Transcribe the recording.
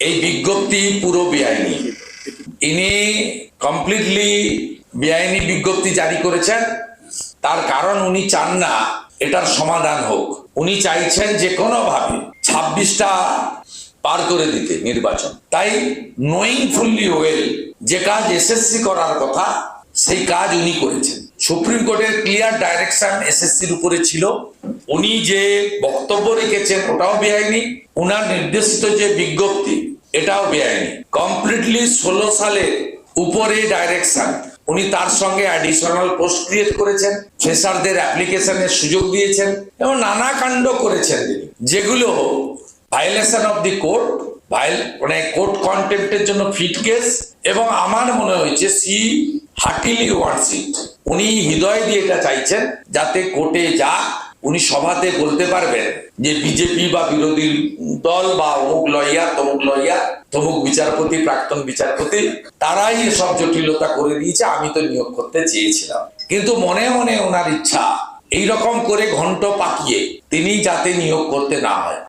এই বিজ্ঞপ্তি পুরো বেআইনি। ইনি কমপ্লিটলি বেআইনি বিজ্ঞপ্তি জারি করেছেন। তার কারণ উনি চান না এটার সমাধান হোক। উনি চাইছেন যে কোনো ভাবে ছাব্বিশটা পার করে দিতে নির্বাচন। তাই নোয়িং ফুললি ওয়েল যে কাজ এসএসসি করার কথা, সেই কাজ উনি করেছেন। সুপ্রিম কোর্টের ক্লিয়ার ডাইরেকশন এসএসসির উপরে ছিল। উনি যে বক্তব্য রেখেছেন, ওটাও বেআইনি। উনার নির্দেশিত যে বিজ্ঞপ্তি, এটাও বেআইনি। কমপ্লিটলি ষোলো সালের উপরে ডাইরেকশন। উনি তার সঙ্গে অ্যাডিশনাল পোস্ট ক্রিয়েট করেছেন ফ্রেশারদের অ্যাপ্লিকেশনের সুযোগ দিয়েছেন এবং নানা কাণ্ড করেছেন যেগুলো ভাইলেশন অফ দি কোর্ট ভাইল মানে কোর্ট কন্টেম্পটের জন্য ফিট কেস এবং আমার মনে হয়েছে সি হার্টিলি ওয়ান্টস ইট উনি হৃদয় দিয়ে এটা চাইছেন, যাতে কোর্টে যাক উনি সভাতে বলতে পারবেন যে বিজেপি বা বিরোধী দল বা অমুক লইয়া, তমুক লইয়া, তমুক বিচারপতি, প্রাক্তন বিচারপতি, তারাই এসব জটিলতা করে দিয়েছে, আমি তো নিয়োগ করতে চেয়েছিলাম। কিন্তু মনে মনে ওনার ইচ্ছা এই রকম করে ঘন্ট পাকিয়ে তিনি যাতে নিয়োগ করতে না হয়।